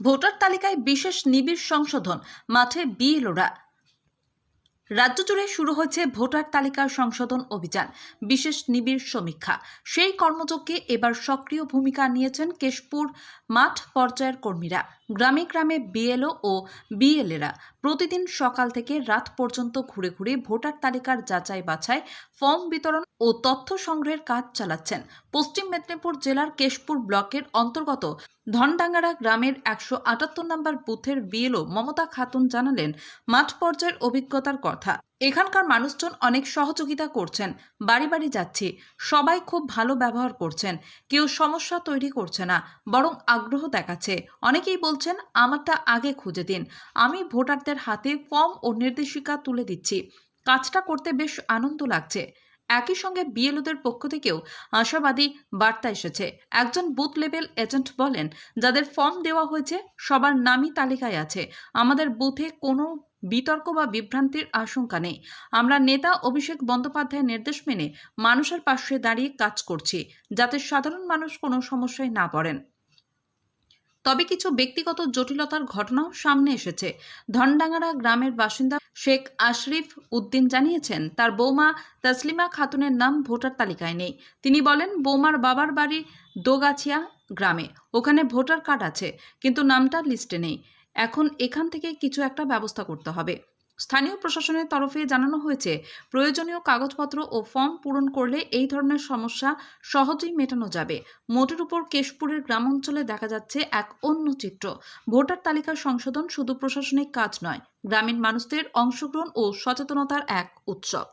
Voter তালিকায় বিশেষ নিবিড় সংশোধন মাঠে বিএলওরা রাজ্য জুড়ে শুরু হয়েছে ভোটার তালিকা সংশোধন অভিযান, বিশেষ নিবিড় সমীক্ষা। সেই কর্মযজ্ঞে এবার সক্রিয় ভূমিকা নিয়েছেন কেশপুর মাঠ পর্যায়ের কর্মীরা। গ্রামে গ্রামে বিএলও ও বিএলএরা প্রতিদিন সকাল থেকে রাত পর্যন্ত ঘুরে ঘুরে ভোটার তালিকার যাচাই বাছাই, ফর্ম বিতরণ ও তথ্য সংগ্রহের কাজ চালাচ্ছেন। পশ্চিম মেদিনীপুর জেলার কেশপুর ব্লকের অন্তর্গত ধনডাঙ্গারা গ্রামের একশো আটাত্তর নম্বর বুথের বিএলও মমতা খাতুন জানালেন, মাঠ পর্যায়ের অভিজ্ঞতার কথা। এখানকার মানুষজন অনেক সহযোগিতা করছেন, বাড়ি বাড়ি যাচ্ছি, সবাই খুব ভালো ব্যবহার করছেন, কেউ সমস্যা তৈরি করছে না, বরং আগ্রহ দেখাচ্ছে। অনেকেই বলছেন, আমারটা আগে খুঁজে দিন, আমি ভোটারদের হাতে ফর্ম ও নির্দেশিকা তুলে দিচ্ছি, কাজটা করতে বেশ আনন্দ লাগছে। একই সঙ্গে বিএলওদের পক্ষ থেকেও আশাবাদী বার্তা এসেছে। একজন বুথ লেভেল এজেন্ট বলেন, যাদের ফর্ম দেওয়া হয়েছে, সবার নামই তালিকায় আছে। আমাদের বুথে কোনো বিতর্ক বা বিভ্রান্তির আশঙ্কা নেই। আমরা নেতা অভিষেক বন্দ্যোপাধ্যায়ের নির্দেশ মেনে মানুষের পাশে দাঁড়িয়ে কাজ করছি, যাতে সাধারণ মানুষ কোনো সমস্যায় না পড়েন। তবে কিছু ব্যক্তিগত জটিলতার ঘটনাও সামনে এসেছে। ধনডাঙ্গারা গ্রামের বাসিন্দা শেখ আশরিফ উদ্দিন জানিয়েছেন, তার বৌমা তসলিমা খাতুনের নাম ভোটার তালিকায় নেই। তিনি বলেন, বৌমার বাবার বাড়ি দোগাছিয়া গ্রামে। ওখানে ভোটার কার্ড আছে, কিন্তু নামটা লিস্টে নেই। এখন এখান থেকে কিছু একটা ব্যবস্থা করতে হবে। স্থানীয় প্রশাসনের তরফে জানানো হয়েছে, প্রয়োজনীয় কাগজপত্র ও ফর্ম পূরণ করলে এই ধরনের সমস্যা সহজেই মেটানো যাবে। মোটের উপর কেশপুরের গ্রামাঞ্চলে দেখা যাচ্ছে এক অন্য চিত্র। ভোটার তালিকা সংশোধন শুধু প্রশাসনিক কাজ নয়, গ্রামীণ মানুষদের অংশগ্রহণ ও সচেতনতার এক উৎসব।